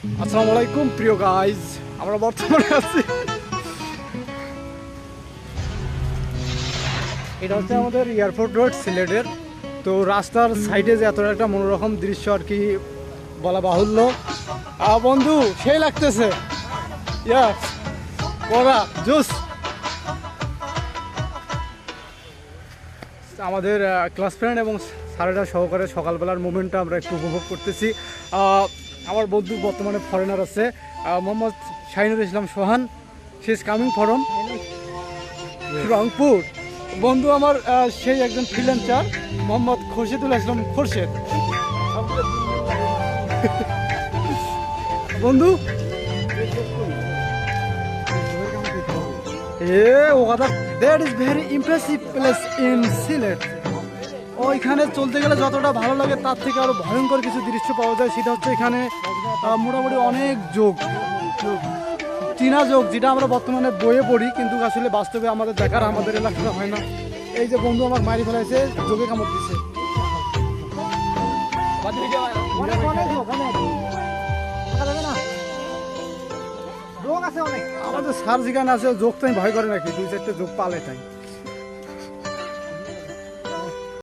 আসসালামু আলাইকুম, প্রিয় গাইজ আমরা বর্তমানে আছি। এটা হচ্ছে আমাদের এয়ারপোর্ট রোড সিলেটের। তো রাস্তার সাইডে যে এত একটা মনোরকম দৃশ্য আর কি বলা বাহুল্য। বন্ধু, সেই লাগতেছে। ইয়া করা জুস আমাদের ক্লাস ফ্রেন্ড এবং স্যারেরা সহকারে সকালবেলার মুভমেন্টটা আমরা একটু উপভোগ করতেছি। আমার বন্ধু বর্তমানে ফরেনার আছে Mohammad Shahinur Islam Sohan she is coming from Rangpur. বন্ধু আমার সেই একজন ফ্রিল্যান্সার মোহাম্মদ খোরশেদুল ইসলাম খোরশেদ। বন্ধু? এ, ও কথা that is very impressive place in Sylhet ওইখানে চলতে গেলে যতটা ভালো লাগে তার থেকে আরও ভয়ঙ্কর কিছু দৃশ্য পাওয়া যায়। সেটা হচ্ছে এখানে মোটামুটি অনেক যোগ। চীনা যোগ, যেটা আমরা বর্তমানে বইয়ে পড়ি, কিন্তু আসলে বাস্তবে আমাদের দেখার আমাদের এলাকাটা হয় না। এই যে বন্ধু আমার মারি ফেলাইছে, যোগে কামড় না? আমাদের সার যেখানে আছে, যোগ তো আমি ভয় করে নাকি দুই চারটে যোগ পালে তাই।